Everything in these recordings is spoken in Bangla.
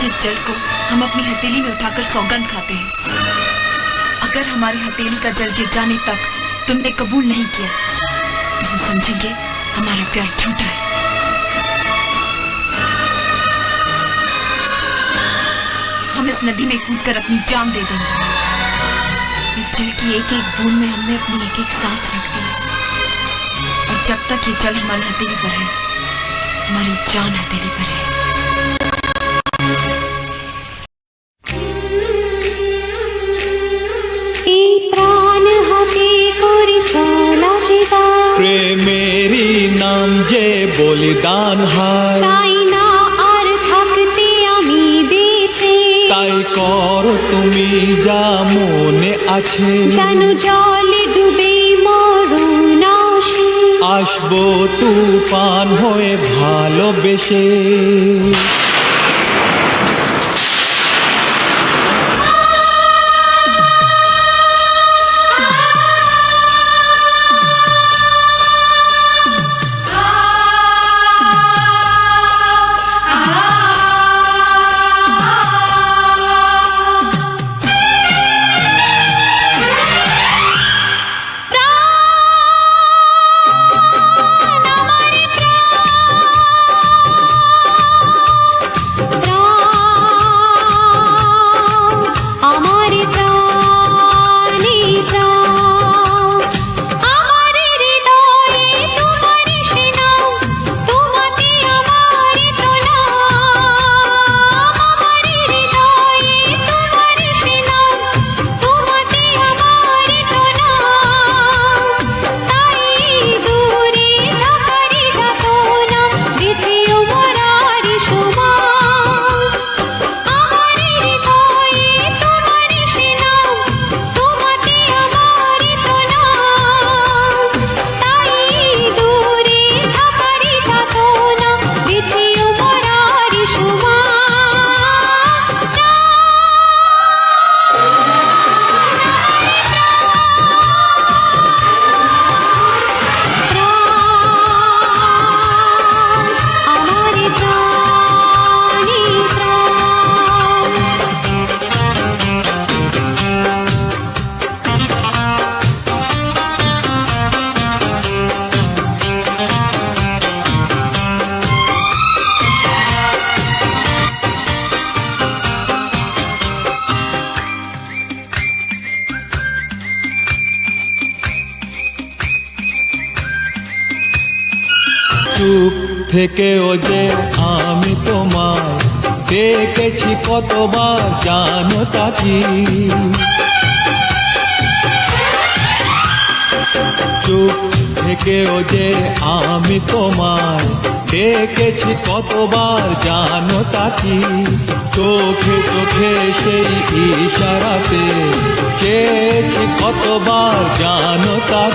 जिस जल को हम अपनी हथेली में उठाकर सौगंध खाते हैं। अगर हमारी हथेली का जल गिर जाने तक तुमने कबूल नहीं किया तो हम समझेंगे हमारा प्यार झूठा है। हम इस नदी में कूदकर अपनी जान दे देंगे। इस जल की एक एक बूंद में हमने अपनी एक एक सांस रख दी है। और जब तक ये जल हमारी हथेली पर है, हमारी जान हथेली पर है। বলিদান হায়। চাই না আর থাকতে আমি বেঁচে। তাই কর তুমি যা মনে আছে। যেন জলে ডুবে মরণ আসব তুফান হয়ে ভালোবেসে। চুপ থেকে থেকেও যে আমি তোমার দেখেছি কতবার, জানো তা কি? চুপ থেকেও যে আমি তোমার দেখেছি কতবার, জানো তা কি? চোখে চোখে সেই ইশারাতে চেয়েছি কতবার, জানো তা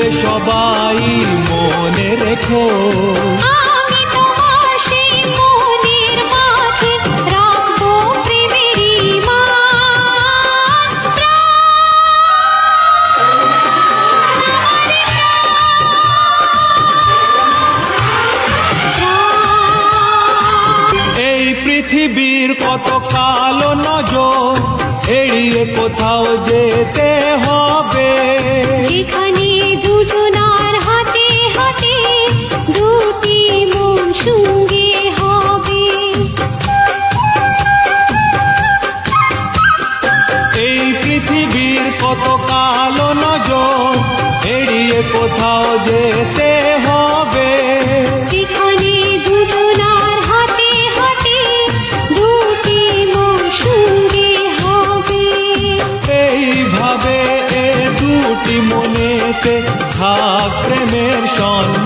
থাকবে সবাই মনে রেখো। পৃথিবীর কত কালো নজর এড়িয়ে কোথাও যেতে হবে। কোথাও যেতে হবে। যেখানে দুজনার হাতে হাতে দুটি হবে। এইভাবে এ দুটি মনেতে থাক প্রেমের সম্মান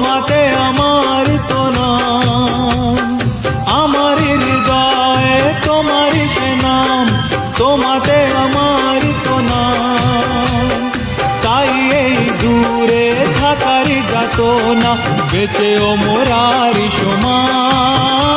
তোমাতে আমার তো আমার হৃদয়ে তোমার সে নাম, তোমাতে আমার তো তাই এই দূরে থাকারই যাত না বেঁচে ও মোরারি সমান।